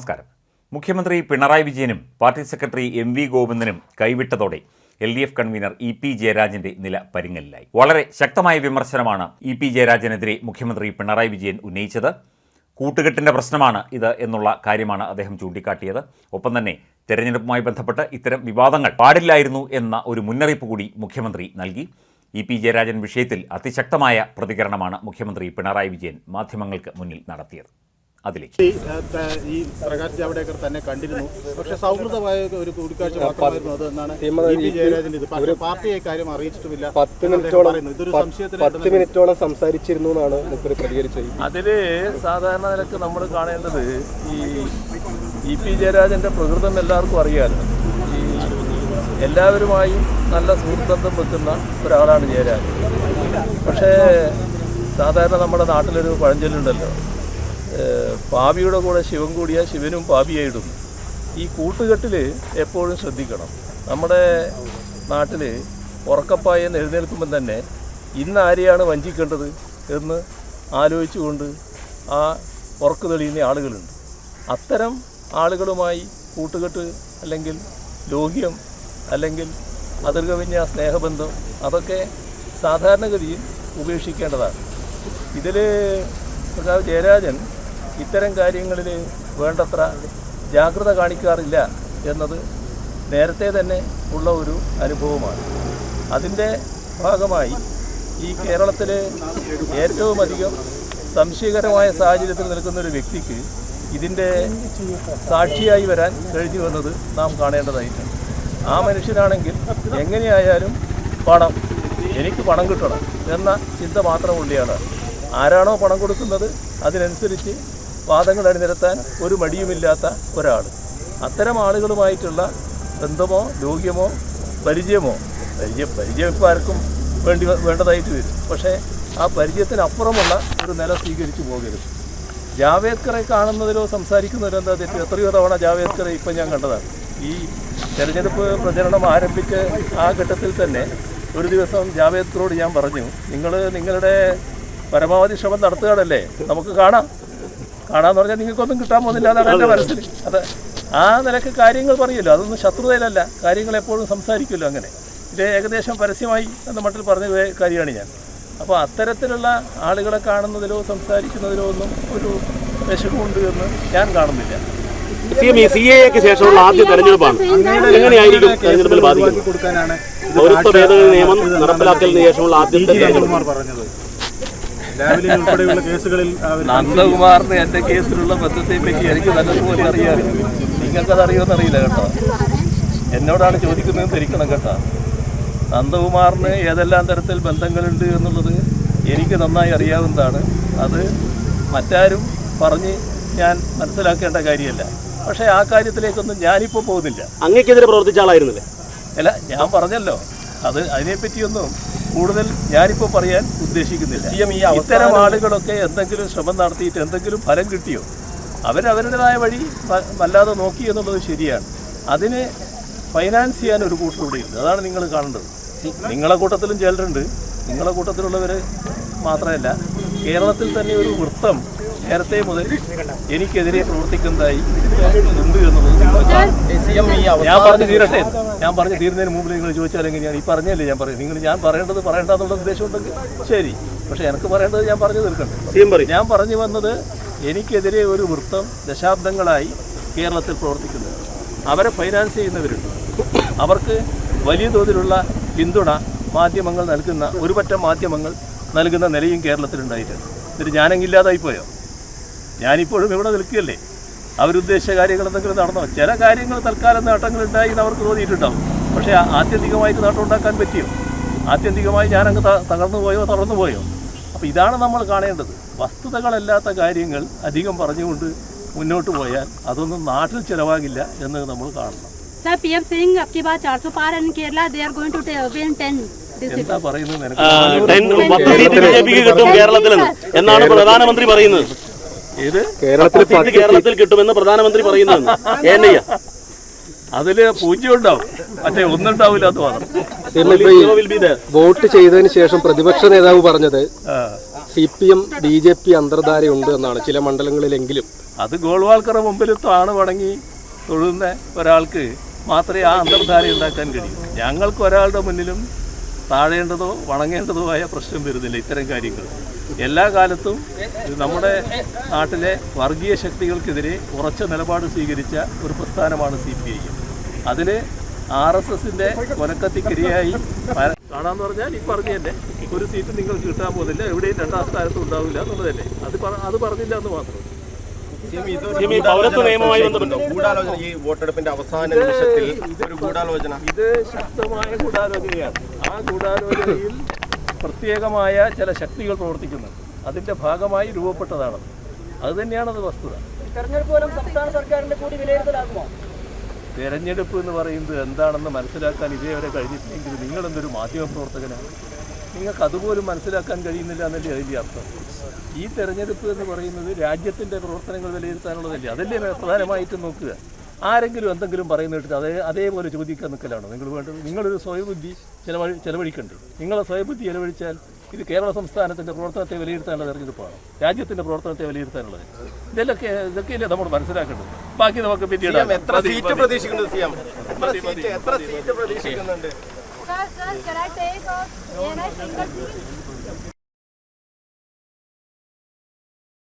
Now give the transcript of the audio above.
നമസ്കാരം. മുഖ്യമന്ത്രി പിണറായി വിജയനും പാർട്ടി സെക്രട്ടറി എം വി ഗോവിന്ദനും കൈവിട്ടതോടെ L D F convener E P ജയരാജന്റെ നില പരിങ്ങലിലായി. വളരെ ശക്തമായ വിമർശനമാണ് ഇ പി ജയരാജനെതിരെ മുഖ്യമന്ത്രി പിണറായി വിജയൻ ഉന്നയിച്ചത്. കൂട്ടുകെട്ടിന്റെ പ്രശ്നമാണ് ഇത് എന്നുള്ള കാര്യമാണ് അദ്ദേഹം ചൂണ്ടിക്കാട്ടിയത്. ഒപ്പം തന്നെ തെരഞ്ഞെടുപ്പുമായി ബന്ധപ്പെട്ട് ഇത്തരം വിവാദങ്ങൾ പാടില്ലായിരുന്നു എന്ന ഒരു മുന്നറിയിപ്പ് കൂടി മുഖ്യമന്ത്രി നൽകി. ഇ പി ജയരാജൻ വിഷയത്തിൽ അതിശക്തമായ പ്രതികരണമാണ് മുഖ്യമന്ത്രി പിണറായി വിജയൻ മാധ്യമങ്ങൾക്ക് മുന്നിൽ നടത്തിയത്. അതിലേക്ക്. ഈ, പ്രകാശ് ജാവ്ദേക്കർ തന്നെ കണ്ടിരുന്നു. പക്ഷെ സൗഹൃദമായ ഒരു കൂടിക്കാഴ്ച മാത്രമായിരുന്നു അത് എന്നാണ് ഇ ഇത്. പക്ഷേ പാർട്ടിയെ കാര്യം അറിയിച്ചിട്ടുമില്ല. പത്ത് മിനിറ്റോളം പറയുന്നു. ഇതൊരു പത്ത് സംശയത്തിന് പത്ത് മിനിറ്റോളം സംസാരിച്ചിരുന്നു എന്നാണ് മുപ്പര് പ്രതികരിച്ചത്. അതിൽ സാധാരണ നിലയ്ക്ക് നമ്മൾ കാണേണ്ടത് ഈ ഇ പി ജയരാജന്റെ പ്രകൃതം എല്ലാവർക്കും അറിയാമല്ലോ ഈ എല്ലാവരുമായും നല്ല സുഹൃത്തത്വം വെക്കുന്ന ഒരാളാണ് ജയരാജൻ. പക്ഷേ സാധാരണ നമ്മുടെ നാട്ടിലൊരു പഴഞ്ചൊല്ലുണ്ടല്ലോ. പാപിയുടെ കൂടെ ശിവൻ കൂടിയാൽ ശിവനും പാപിയായിടുന്നു ഈ കൂട്ടുകെട്ടിൽ എപ്പോഴും ശ്രദ്ധിക്കണം. നമ്മുടെ നാട്ടിൽ ഉറക്കപ്പായെന്ന് എഴുന്നേൽക്കുമ്പം തന്നെ ഇന്ന് ആരെയാണ് വഞ്ചിക്കേണ്ടത് എന്ന് ആലോചിച്ചുകൊണ്ട് ആ ഉറക്കു തെളിയുന്ന ആളുകളുണ്ട്. അത്തരം ആളുകളുമായി കൂട്ടുകെട്ട് അല്ലെങ്കിൽ ലോഹ്യം അല്ലെങ്കിൽ അതിർകവിഞ്ഞ സ്നേഹബന്ധം അതൊക്കെ സാധാരണഗതിയിൽ ഉപേക്ഷിക്കേണ്ടതാണ്. ഇതിൽ പ്രതാപ് ജയരാജൻ ഇത്തരം കാര്യങ്ങളിൽ വേണ്ടത്ര ജാഗ്രത കാണിക്കാറില്ല എന്നത് നേരത്തെ തന്നെ ഉള്ള ഒരു അനുഭവമാണ്. അതിന്റെ ഭാഗമായി ഈ കേരളത്തിൽ ഏറ്റവും അധികം സംശയകരമായ സാഹചര്യത്തിൽ നിൽക്കുന്ന ഒരു വ്യക്തിക്ക് ഇതിന്റെ സാക്ഷിയായി വരാൻ കഴിഞ്ഞു വന്നത് നാം കാണേണ്ടതായിട്ടുണ്ട്. ആ മനുഷ്യനാണെങ്കിൽ എങ്ങനെയായാലും പണം എനിക്ക് പണം കിട്ടണം എന്ന ചിന്ത മാത്രം മാത്രമുള്ളയാണ് ആരാണോ പണം കൊടുക്കുന്നത് അതിനനുസരിച്ച് വാദങ്ങൾ അണിനിരത്താൻ ഒരു മടിയുമില്ലാത്ത ഒരാൾ. അത്തരം ആളുകളുമായിട്ടുള്ള ബന്ധമോ ലോക്യമോ പരിചയമോ പരിചയം പരിചയം ഇപ്പോൾ ആർക്കും വേണ്ടി വേണ്ടതായിട്ട് വരും. പക്ഷേ ആ പരിചയത്തിനപ്പുറമുള്ള ഒരു നില സ്വീകരിച്ചു പോകരുത്. ജാവേദ്കറെ കാണുന്നതിലോ സംസാരിക്കുന്നതിലോ എന്താ തെറ്റ്? എത്രയോ തവണ ജാവേദ്കറെ ഇപ്പം ഞാൻ കണ്ടതാണ്. ഈ തെരഞ്ഞെടുപ്പ് പ്രചരണം ആരംഭിച്ച് ആ ഘട്ടത്തിൽ തന്നെ ഒരു ദിവസം ജാവേദ്കറോട് ഞാൻ പറഞ്ഞു നിങ്ങൾ നിങ്ങളുടെ പരമാവധി ശ്രമം നടത്തുകയാണല്ലേ? നമുക്ക് കാണാം. കാണാന്ന് പറഞ്ഞാൽ നിങ്ങൾക്കൊന്നും കിട്ടാൻ പോകുന്നില്ല എന്നാണ് എന്റെ മനസ്സിൽ. അത് ആ നിലയ്ക്ക് കാര്യങ്ങൾ പറയുമല്ലോ അതൊന്നും ശത്രുതയിലല്ല. കാര്യങ്ങൾ എപ്പോഴും സംസാരിക്കുമല്ലോ അങ്ങനെ. ഇത് ഏകദേശം പരസ്യമായി എന്ന മട്ടിൽ പറഞ്ഞ കാര്യമാണ് ഞാൻ. അപ്പോൾ അത്തരത്തിലുള്ള ആളുകളെ കാണുന്നതിലോ സംസാരിക്കുന്നതിലോ ഒന്നും ഒരു വിഷമമുണ്ട് എന്ന് ഞാൻ കാണുന്നില്ല. സി എക്ക് ശേഷമുള്ള ആദ്യ തെരഞ്ഞെടുപ്പാണ്. എങ്ങനെയായിരിക്കും തെരഞ്ഞെടുപ്പിൽ ബാധിക്കുന്നത് പൗരത്വ ഭേദഗതി നിയമം നടപ്പിലാക്കലിന് ശേഷമുള്ള ആദ്യത്തെ തെരഞ്ഞെടുപ്പ്. നന്ദകുമാറിന് എന്റെ കേസിലുള്ള ബന്ധത്തെ പറ്റി എനിക്ക് നല്ലതുപോലെ അറിയാം. നിങ്ങൾക്കത് അറിയുമെന്ന് അറിയില്ല കേട്ടോ. എന്നോടാണ് ചോദിക്കുന്നത് ധരിക്കണം കേട്ടോ. നന്ദകുമാറിന് ഏതെല്ലാം തരത്തിൽ ബന്ധങ്ങളുണ്ട് എന്നുള്ളത് എനിക്ക് നന്നായി അറിയാവുന്നതാണ്. അത് മറ്റാരും പറഞ്ഞ് ഞാൻ മനസ്സിലാക്കേണ്ട കാര്യമല്ല. പക്ഷേ ആ കാര്യത്തിലേക്കൊന്നും ഞാനിപ്പോൾ പോകുന്നില്ല. അങ്ങക്കെതിരെ പ്രവർത്തിച്ച ആളായിരുന്നില്ലേ? അല്ല ഞാൻ പറഞ്ഞല്ലോ. അത് അതിനെപ്പറ്റിയൊന്നും കൂടുതൽ ഞാനിപ്പോൾ പറയാൻ ഉദ്ദേശിക്കുന്നില്ല. ഇത്തരം ആളുകളൊക്കെ എന്തെങ്കിലും ശ്രമം നടത്തിയിട്ട് എന്തെങ്കിലും ഫലം കിട്ടിയോ? അവരവരുടേതായ വഴി വല്ലാതെ നോക്കി എന്നുള്ളത് ശരിയാണ്. അതിന് ഫൈനാൻസ് ചെയ്യാൻ ഒരു ഉണ്ട്. അതാണ് നിങ്ങൾ കാണേണ്ടത്. നിങ്ങളെ കൂട്ടത്തിലും ചിലരുണ്ട്. നിങ്ങളെ കൂട്ടത്തിലുള്ളവർ മാത്രമല്ല കേരളത്തിൽ തന്നെ ഒരു വൃത്തം നേരത്തെ മുതൽ എനിക്കെതിരെ പ്രവർത്തിക്കുന്നതായി ഉണ്ട് എന്നുള്ളത്. ഞാൻ പറഞ്ഞു തീരട്ടെ. ഞാൻ പറഞ്ഞു തീരുന്നതിന് മുമ്പ് നിങ്ങൾ ചോദിച്ചാലെങ്കിൽ ഞാൻ ഈ പറഞ്ഞല്ലേ ഞാൻ പറയും നിങ്ങൾ ഞാൻ പറയേണ്ടത് പറയേണ്ടെന്നുള്ള ഉദ്ദേശമുണ്ടെങ്കിൽ ഉദ്ദേശം ഉണ്ടെങ്കിൽ ശരി. പക്ഷെ എനിക്ക് പറയേണ്ടത് ഞാൻ പറഞ്ഞു തീർക്കണ്ടേ ഞാൻ പറഞ്ഞു വന്നത് എനിക്കെതിരെ ഒരു വൃത്തം ദശാബ്ദങ്ങളായി കേരളത്തിൽ പ്രവർത്തിക്കുന്നത്. അവരെ ഫൈനാൻസ് ചെയ്യുന്നവരുണ്ട്. അവർക്ക് വലിയ തോതിലുള്ള പിന്തുണ മാധ്യമങ്ങൾ നൽകുന്ന ഒരുപറ്റം മാധ്യമങ്ങൾ നൽകുന്ന നിലയും കേരളത്തിലുണ്ടായിട്ടുണ്ട്. എന്നിട്ട് ഞാനെങ്കില്ലാതായിപ്പോയോ ഞാനിപ്പോഴും ഇവിടെ നിൽക്കുകയല്ലേ. അവരുദ്ദേശിച്ച കാര്യങ്ങൾ എന്തെങ്കിലും നടന്നോ? ചില കാര്യങ്ങൾ തൽക്കാലം നേട്ടങ്ങളുണ്ടായി എന്ന് അവർക്ക് തോന്നിയിട്ടുണ്ടാവും. പക്ഷേ ആത്യന്തികമായിട്ട് നേട്ടമുണ്ടാക്കാൻ പറ്റിയോ? ആത്യന്തികമായി ഞാനങ്ങ് തകർന്നു പോയോ തളർന്നു പോയോ? അപ്പോൾ ഇതാണ് നമ്മൾ കാണേണ്ടത്. വസ്തുതകളല്ലാത്ത കാര്യങ്ങൾ അധികം പറഞ്ഞുകൊണ്ട് മുന്നോട്ട് പോയാൽ അതൊന്നും നാട്ടിൽ ചിലവാകില്ല എന്ന് നമ്മൾ കാണണം. Sir bar par Kerala they are going to എന്താ പറയുന്നത്? കിട്ടും കേരളത്തിൽ എന്നാണ് പ്രധാനമന്ത്രി പറയുന്നത്. ഏത് കേരളത്തിൽ കേരളത്തിൽ കിട്ടുമെന്ന് പ്രധാനമന്ത്രി പറയുന്നതെന്ന്. എന്നയ്യ അതിൽ പൂജ്യം ഉണ്ടാവും മറ്റേ ഒന്നുണ്ടാവില്ല അത് മാത്രം. വോട്ട് ചെയ്തതിന് ശേഷം പ്രതിപക്ഷ നേതാവ് പറഞ്ഞത്. C P M B J P അന്തർധാരയുണ്ട് എന്നാണ് ചില മണ്ഡലങ്ങളിലെങ്കിലും. അത് ഗോൾവാൾക്കറുടെ മുമ്പിൽ താണ് വണങ്ങി തൊഴുന്ന ഒരാൾക്ക് മാത്രമേ ആ അന്തർധാര ഉണ്ടാക്കാൻ കഴിയൂ. ഞങ്ങൾക്ക് ഒരാളുടെ മുന്നിലും താഴേണ്ടതോ വണങ്ങേണ്ടതോ ആയ പ്രശ്നം വരുന്നില്ല ഇത്തരം കാര്യങ്ങൾ. എല്ലാ കാലത്തും നമ്മുടെ നാട്ടിലെ വർഗീയ ശക്തികൾക്കെതിരെ ഉറച്ച നിലപാട് സ്വീകരിച്ച ഒരു പ്രസ്ഥാനമാണ് സി പി ഐ. അതിൽ ആർ എസ് എസിന്റെ കൊലക്കത്തിക്കിരയായി കാണാമെന്ന് പറഞ്ഞാൽ ഈ പറഞ്ഞതന്നെ ഒരു സീറ്റ് നിങ്ങൾക്ക് കിട്ടാൻ പോകുന്നില്ല എവിടെയും രണ്ടാം സ്ഥാനത്തും ഉണ്ടാവില്ല എന്നുള്ളതല്ലേ? അത് അത് പറഞ്ഞില്ല എന്ന് മാത്രം. പൗരത്വ നിയമവുമായി ബന്ധപ്പെട്ടോ ഗൂഢാലോചന ഈ വോട്ടെടുപ്പിന്റെ അവസാന നിമിഷത്തിൽ ഒരു ഗൂഢാലോചന. ഇത് ശക്തമായ ഗൂഢാലോചനയാണ്. ആ ഗൂഢാലോചനയിൽ പ്രത്യേകമായ ചില ശക്തികൾ പ്രവർത്തിക്കുന്നുണ്ട്. അതിന്റെ ഭാഗമായി രൂപപ്പെട്ടതാണ് അത് തന്നെയാണത് വസ്തുത. തെരഞ്ഞെടുപ്പ് സംസ്ഥാന സർക്കാരിന്റെ കൂടി വിലയിരുത്തലാകുമോ? തെരഞ്ഞെടുപ്പ് എന്ന് പറയുന്നത് എന്താണെന്ന് മനസ്സിലാക്കാൻ ഇതേവരെ കഴിഞ്ഞിട്ടില്ലെങ്കിൽ നിങ്ങൾ എന്തൊരു മാധ്യമ പ്രവർത്തകനാണ് നിങ്ങൾക്ക് അതുപോലും മനസ്സിലാക്കാൻ കഴിയുന്നില്ല എന്നല്ലേ അതിന്റെ അർത്ഥം? ഈ തെരഞ്ഞെടുപ്പ് എന്ന് പറയുന്നത് രാജ്യത്തിന്റെ പ്രവർത്തനങ്ങൾ വിലയിരുത്താനുള്ളതല്ലേ? അതല്ലേ പ്രധാനമായിട്ടും നോക്കുക. ആരെങ്കിലും എന്തെങ്കിലും പറയുന്ന കേട്ടിട്ട് അതേ അതേപോലെ ചോദിക്കാൻ നിൽക്കലാണോ? നിങ്ങൾ വേണ്ടത് നിങ്ങളൊരു സ്വയബുദ്ധി ചിലവഴി ചിലവഴിക്കേണ്ടത് നിങ്ങളെ സ്വയബുദ്ധി ചിലവഴിച്ചാൽ ഇത് കേരള സംസ്ഥാനത്തിന്റെ പ്രവർത്തനത്തെ വിലയിരുത്താനുള്ള തെരഞ്ഞെടുപ്പാണ്. രാജ്യത്തിന്റെ പ്രവർത്തനത്തെ വിലയിരുത്താനുള്ളത്. ഇതൊക്കെ ഇതൊക്കെയല്ലേ നമ്മൾ മനസ്സിലാക്കേണ്ടത്? ബാക്കി നമുക്ക് പിന്നീട് എത്ര സീറ്റ് പ്രതീക്ഷിക്കുന്നുണ്ട്? First, first, can I take off? Can I take off?